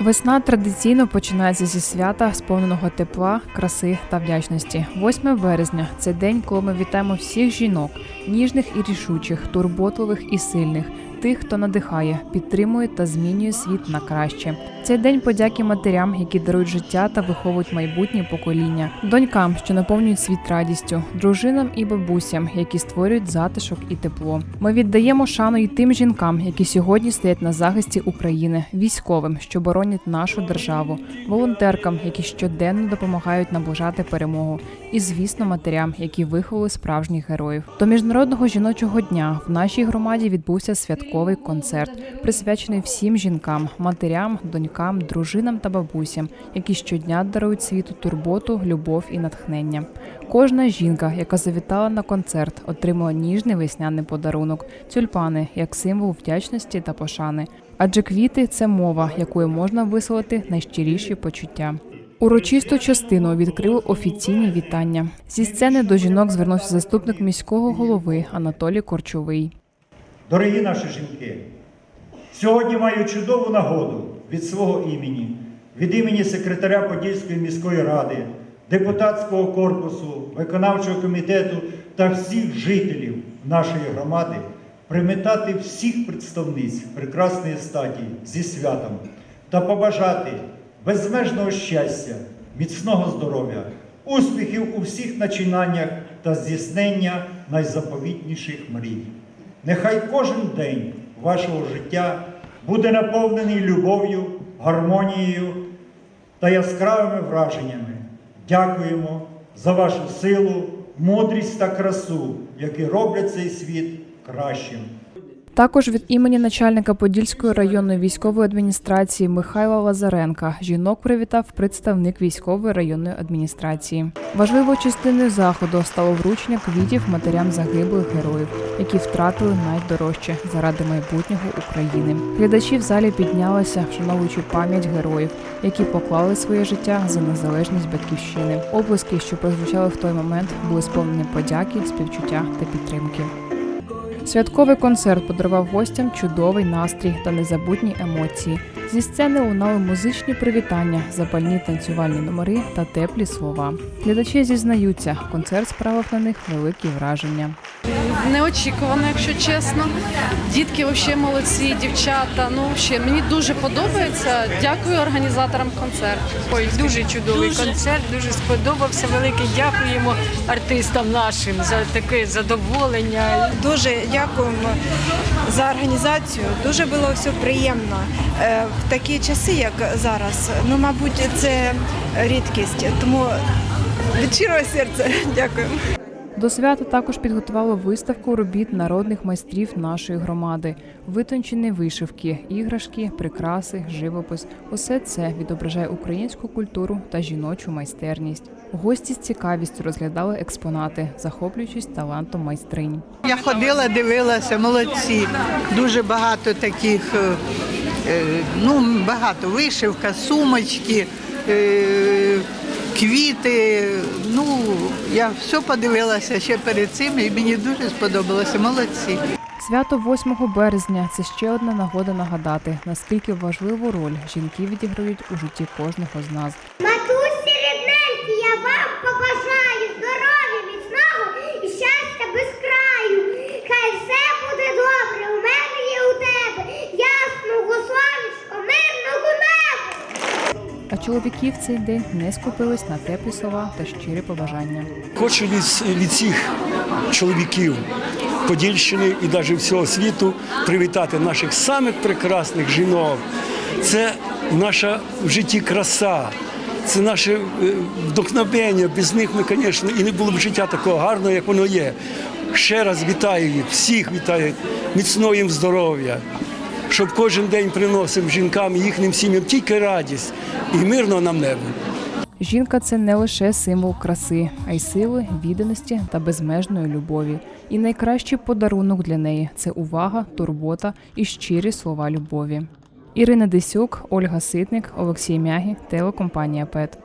Весна традиційно починається зі свята, сповненого тепла, краси та вдячності. 8 березня це день, коли ми вітаємо всіх жінок, ніжних і рішучих, турботливих і сильних, тих, хто надихає, підтримує та змінює світ на краще. Цей день подяки матерям, які дарують життя та виховують майбутнє покоління, донькам, що наповнюють світ радістю, дружинам і бабусям, які створюють затишок і тепло. Ми віддаємо шану і тим жінкам, які сьогодні стоять на захисті України, військовим, що боронять нашу державу, волонтеркам, які щоденно допомагають наближати перемогу, і звісно, матерям, які виховали справжніх героїв. До міжнародного жіночого дня в нашій громаді відбувся святковий концерт, присвячений всім жінкам, матерям, донькам, дружинам та бабусям, які щодня дарують світу турботу, любов і натхнення. Кожна жінка, яка завітала на концерт, отримала ніжний весняний подарунок тюльпани як символ вдячності та пошани. Адже квіти це мова, якою можна висловити найщиріші почуття. Урочисту частину відкрили офіційні вітання. Зі сцени до жінок звернувся заступник міського голови Анатолій Корчовий. Дорогі наші жінки, сьогодні маю чудову нагоду від свого імені, від імені секретаря Подільської міської ради, депутатського корпусу, виконавчого комітету та всіх жителів нашої громади примітати всіх представниць прекрасної статі зі святом та побажати безмежного щастя, міцного здоров'я, успіхів у всіх начинаннях та здійснення найзаповітніших мрій. Нехай кожен день вашого життя буде наповнений любов'ю, гармонією та яскравими враженнями. Дякуємо за вашу силу, мудрість та красу, які роблять цей світ кращим. Також від імені начальника Подільської районної військової адміністрації Михайла Лазаренка жінок привітав представник військової районної адміністрації. Важливою частиною заходу стало вручення квітів матерям загиблих героїв, які втратили найдорожче заради майбутнього України. Глядачі в залі піднялися, вшановуючи пам'ять героїв, які поклали своє життя за незалежність батьківщини. Облиски, що прозвучали в той момент, були сповнені подяки, співчуття та підтримки. Святковий концерт подарував гостям чудовий настрій та незабутні емоції. Зі сцени лунали музичні привітання, запальні танцювальні номери та теплі слова. Глядачі зізнаються, концерт справив на них великі враження. неочікувано, якщо чесно. Дітки взагалі молодці, дівчата. Ну ще мені дуже подобається. Дякую організаторам концерту. Ой, дуже чудовий концерт, дуже сподобався. Велике дякуємо артистам нашим за таке задоволення. Дуже дякуємо за організацію. Дуже було все приємно. В такі часи, як зараз, ну, мабуть, це рідкість. Тому від щирого серця дякуємо. До свята також підготували виставку робіт народних майстрів нашої громади, витончені вишивки, іграшки, прикраси, живопис. Усе це відображає українську культуру та жіночу майстерність. Гості з цікавістю розглядали експонати, захоплюючись талантом майстринь. Я ходила, дивилася, молодці. Дуже багато таких, е, ну багато вишивка, сумочки, е, квіти. Ну, я все подивилася ще перед цим і мені дуже сподобалося. Молодці. Свято 8 березня це ще одна нагода нагадати, наскільки важливу роль жінки відіграють у житті кожного з нас. Матусі рідненькі, я вам побажаю здоров'я, міцного і щастя без краю. Хай все буде добре у мене і у тебе. Ясного сонечко, мирного неба. А чоловіки в цей день не скупились на теплі слова та щирі побажання. Хочу від, від всіх чоловіків Подільщини і навіть всього світу привітати наших самих прекрасних жінок. Це наша в житті краса, це наше е, вдохновення. Без них ми, звісно, і не було б життя такого гарного, як воно є. Ще раз вітаю їх, всіх вітаю, міцного їм здоров'я, щоб кожен день приносив жінкам і їхнім сім'ям тільки радість і мирного нам небо. Жінка це не лише символ краси, а й сили, відданості та безмежної любові. І найкращий подарунок для неї це увага, турбота і щирі слова любові. Ірина Десюк, Ольга Ситник, Олексій Мягі, телекомпанія ПЕТ.